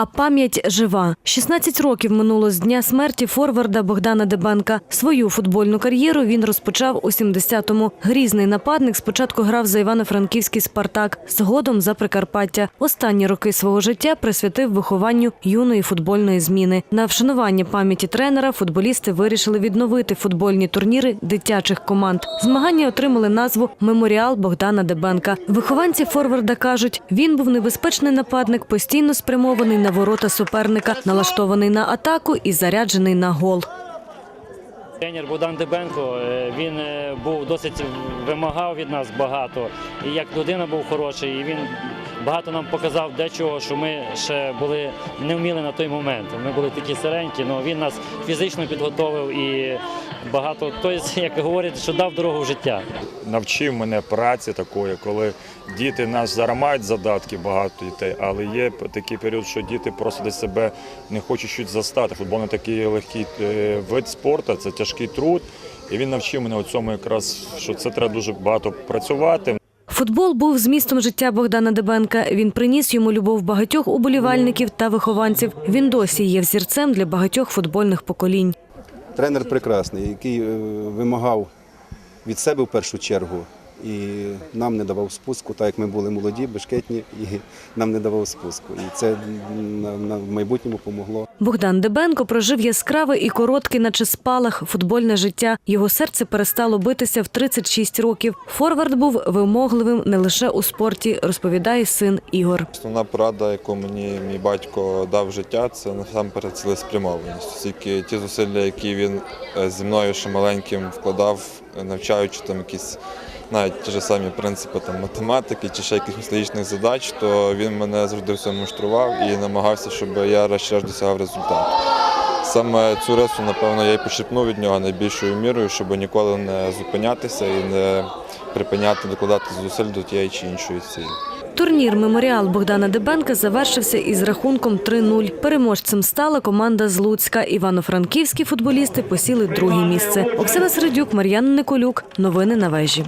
а пам'ять жива. 16 років минуло з дня смерті форварда Богдана Дебенка. Свою футбольну кар'єру він розпочав у 70-му. Грізний нападник спочатку грав за Івано-Франківський Спартак, згодом за Прикарпаття. Останні роки свого життя присвятив вихованню юної футбольної зміни. На вшанування пам'яті тренера футболісти вирішили відновити футбольні турніри дитячих команд. Змагання отримали назву Меморіал Богдана Дебенка. Вихованці форварда кажуть, він був небезпечний нападник, постійно спрямований на ворота суперника, налаштований на атаку і заряджений на гол. Тренер Богдан Дебенко е, він е, був досить вимагав від нас багато. І як людина був хороший, і він багато нам показав дечого, що ми ще були не вміли на той момент. Ми були такі сиренькі, але він нас фізично підготовив і багато тобто, як говорять, що дав дорогу в життя. навчив мене праці такої, коли діти нас зараз мають задатки багато дітей, але є такий період, що діти просто десь себе не хочуть щось застати. Футбол не такий легкий е, вид спорту, це тяжкий труд. І він навчив мене у цьому якраз, що це треба дуже багато працювати. Футбол був змістом життя Богдана Дебенка. Він приніс йому любов багатьох уболівальників та вихованців. Він досі є взірцем для багатьох футбольних поколінь. Тренер прекрасний, який е, вимагав від себе в першу чергу і нам не давав спуску, так як ми були молоді, бешкетні, і нам не давав спуску. І це на, майбутньому помогло. Богдан Дебенко прожив яскраве і коротке, наче спалах, футбольне життя. Його серце перестало битися в 36 років. Форвард був вимогливим не лише у спорті, розповідає син Ігор. Основна порада, яку мені мій батько дав життя, це насамперед цілеспрямованість. Оскільки ті зусилля, які він е, зі мною ще маленьким вкладав, навчаючи там якісь навіть ті ж самі принципи там, математики чи ще якихось логічних задач, то він мене завжди всьому штрував і намагався, щоб я раз досягав результату. Саме цю рису, напевно, я й почерпнув від нього найбільшою мірою, щоб ніколи не зупинятися і не припиняти докладати зусиль до тієї чи іншої цілі. Турнір Меморіал Богдана Дебенка завершився із рахунком 3-0. Переможцем стала команда з Луцька. Івано-франківські футболісти посіли друге місце. Оксана Середюк, Мар'ян Николюк. Новини на вежі.